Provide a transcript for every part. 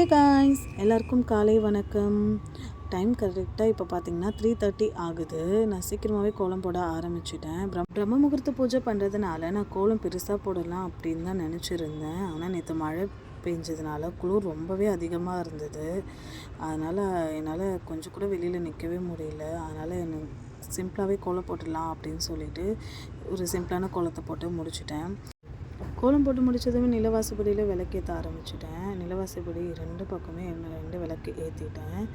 Hey guys எல்லாருக்கும் காலை வணக்கம். டைம் கரெக்டாக இப்போ பார்த்தீங்கன்னா த்ரீ தேர்ட்டி ஆகுது. நான் சீக்கிரமாகவே கோலம் போட ஆரம்பிச்சிட்டேன். பிரம் பிரம்ம முகூர்த்த பூஜை பண்ணுறதுனால நான் கோலம் பெருசாக போடலாம் அப்படின்னு தான் நினச்சிருந்தேன். ஆனால் நேற்று மழை பெஞ்சதுனால குளிர் ரொம்பவே அதிகமாக இருந்தது. அதனால் என்னால் கொஞ்சம் கூட வெளியில் நிற்கவே முடியல. அதனால் என்ன சிம்பிளாகவே கோலம் போட்டுடலாம் அப்படின்னு சொல்லிட்டு ஒரு சிம்பிளான கோலத்தை போட்டு முடிச்சிட்டேன். கோலம் போட்டு முடித்ததுமே நிலவாசப்படியில் விளக்கேற்ற ஆரம்பிச்சிட்டேன். நிலவாசப்படி ரெண்டு பக்கமே என்ன ரெண்டு விளக்கு ஏற்றிட்டேன்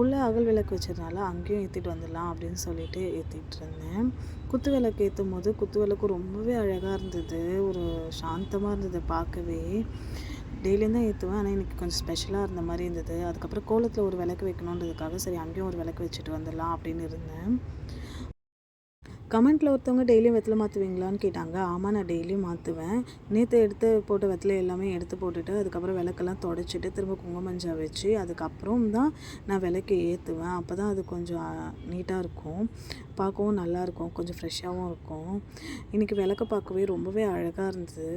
உள்ளே அகல் விளக்கு வச்சதுனால அங்கேயும் ஏற்றிட்டு வந்துடலாம் அப்படின்னு சொல்லிட்டு ஏற்றிட்டு இருந்தேன். குத்து விளக்கு ஏற்றும் போது குத்து விளக்கு ரொம்பவே அழகாக இருந்தது. ஒரு சாந்தமாக இருந்தது பார்க்கவே. டெய்லியும் தான் ஏற்றுவேன் ஆனால் இன்றைக்கி கொஞ்சம் ஸ்பெஷலாக இருந்த மாதிரி இருந்தது. அதுக்கப்புறம் கோலத்தில் ஒரு விளக்கு வைக்கணுன்றதுக்காக சரி அங்கேயும் ஒரு விளக்கு வச்சுட்டு வந்துடலாம் அப்படின்னு இருந்தேன். கமெண்ட்டில் ஒருத்தவங்க டெய்லியும் வெத்தலை மாற்றுவீங்களான்னு கேட்டாங்க. ஆமாம் நான் டெய்லியும் மாற்றுவேன் நேற்று எடுத்து போட்ட வெத்தலை எல்லாமே எடுத்து போட்டுட்டு அதுக்கப்புறம் விளக்கெல்லாம் தொடச்சிட்டு திரும்ப குங்குமஞ்சா வச்சு அதுக்கப்புறம் தான் நான் விளக்கு ஏற்றுவேன் அப்போ தான் அது கொஞ்சம் நீட்டாக இருக்கும். பார்க்கவும் நல்லாயிருக்கும் கொஞ்சம் ஃப்ரெஷ்ஷாகவும் இருக்கும். இன்றைக்கி விளக்க பார்க்கவே ரொம்பவே அழகாக இருந்தது.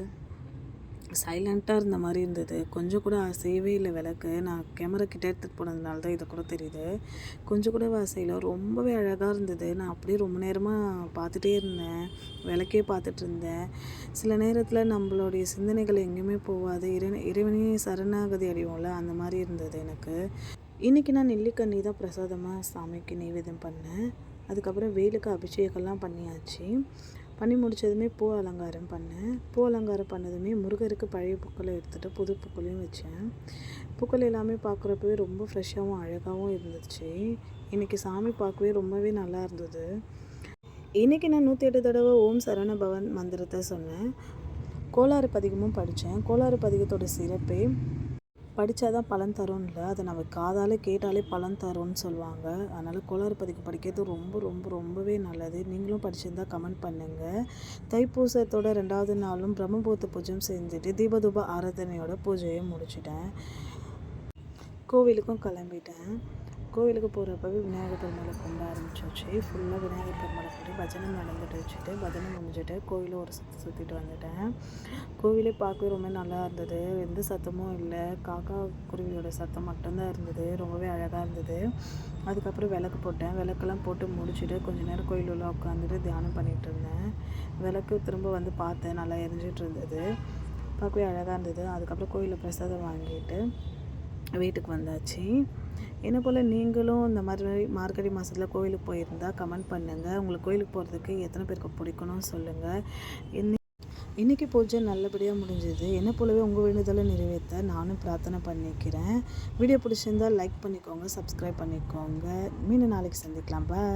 சைலண்ட்டாக இருந்த மாதிரி இருந்தது. கொஞ்சம் கூட அசையவே இல்லை விளக்கு. நான் கேமரா கிட்ட எடுத்துகிட்டு போனதுனால தான் இது கூட தெரியுது. கொஞ்சம் கூட அசையில். ரொம்பவே அழகாக இருந்தது. நான் அப்படியே ரொம்ப நேரமாக பார்த்துட்டே இருந்தேன். விளக்கே பார்த்துட்டு இருந்தேன். சில நேரத்தில் நம்மளுடைய சிந்தனைகள் எங்கேயுமே போகாது. இறை இறைவனே சரணாகதி அடைவோம்ல அந்த மாதிரி இருந்தது எனக்கு. இன்றைக்கி நான் நெல்லிக்கண்ணி தான் பிரசாதமாக சாமிக்கு நைவேத்தியம் பண்ணேன். அதுக்கப்புறம் வெயிலுக்கு அபிஷேகம்லாம் பண்ணியாச்சு. பண்ணி முடித்ததுமே பூ அலங்காரம் பண்ணேன். பூ அலங்காரம் பண்ணதுமே முருகருக்கு பழைய பூக்களை எடுத்துகிட்டு புது பூக்களையும் வச்சேன். பூக்கள் எல்லாமே பார்க்குறப்பவே ரொம்ப ஃப்ரெஷ்ஷாகவும் அழகாகவும் இருந்துச்சு. இன்றைக்கி சாமி பார்க்கவே ரொம்பவே நல்லா இருந்தது. இன்றைக்கி நான் நூற்றி எட்டு தடவை ஓம் சரண பவன் மந்திரத்தை சொன்னேன். கோளாறு பதிகமும் படித்தேன் கோளாறு பதிகத்தோட சிறப்பே படித்தா தான் பலன் தரும்ல. அதை நம்ம காதால் கேட்டாலே பலன் தரும்னு சொல்லுவாங்க. அதனால் கோலாறுபதிக்கு படிக்கிறது ரொம்ப ரொம்ப ரொம்பவே நல்லது. நீங்களும் படிச்சிருந்தா கமெண்ட் பண்ணுங்கள் தைப்பூசத்தோட ரெண்டாவது நாளும் பிரம்மபூத்த பூஜையும் செஞ்சுட்டு தீபதூப ஆராதனையோட பூஜையை முடிச்சிட்டேன். கோவிலுக்கும் கிளம்பிட்டேன். கோவிலுக்கு போகிறப்பவே விநாயகர் பெருமாளை கொண்டு ஆரம்பிச்சாச்சு. ஃபுல்லாக விநாயகர் பெருமாளை கொண்டு பஜனை நடந்துட்டு வச்சுட்டு பஜனை முடிஞ்சுட்டு கோவிலை ஒரு சுற்றி சுற்றிட்டு வந்துட்டேன். கோவிலே பார்க்கவே ரொம்ப நல்லா இருந்தது. எந்த சத்தமும் இல்லை. காக்கா குருவியோட சத்தம் மட்டும்தான் இருந்தது. ரொம்பவே அழகாக இருந்தது. அதுக்கப்புறம் விளக்கு போட்டேன். விளக்கெல்லாம் போட்டு முடிச்சுட்டு கொஞ்சம் நேரம் கோயில் உள்ள உட்காந்துட்டு தியானம் பண்ணிகிட்டு இருந்தேன். விளக்கு திரும்ப வந்து பார்த்தேன். நல்லா எரிஞ்சிட்டு இருந்தது. பார்க்கவே அழகாக இருந்தது. அதுக்கப்புறம் கோயிலில் பிரசாதம் வாங்கிட்டு வீட்டுக்கு வந்தாச்சு. என்ன போல் நீங்களும் இந்த மாதிரி மார்கழி மாதத்தில் கோயிலுக்கு போயிருந்தால் கமெண்ட் பண்ணுங்கள் உங்களுக்கு கோயிலுக்கு போகிறதுக்கு எத்தனை பேருக்கு பிடிக்கணும்னு சொல்லுங்கள் இன்னி இன்றைக்கி பூஜை நல்லபடியாக முடிஞ்சது. என்ன போலவே உங்கள் வேண்டுதலை நிறைவேற்ற நானும் பிரார்த்தனை பண்ணிக்கிறேன். வீடியோ பிடிச்சிருந்தால் லைக் பண்ணிக்கோங்க சப்ஸ்கிரைப் பண்ணிக்கோங்க. மீண்டும் நாளைக்கு சந்திக்கலாம். பாய்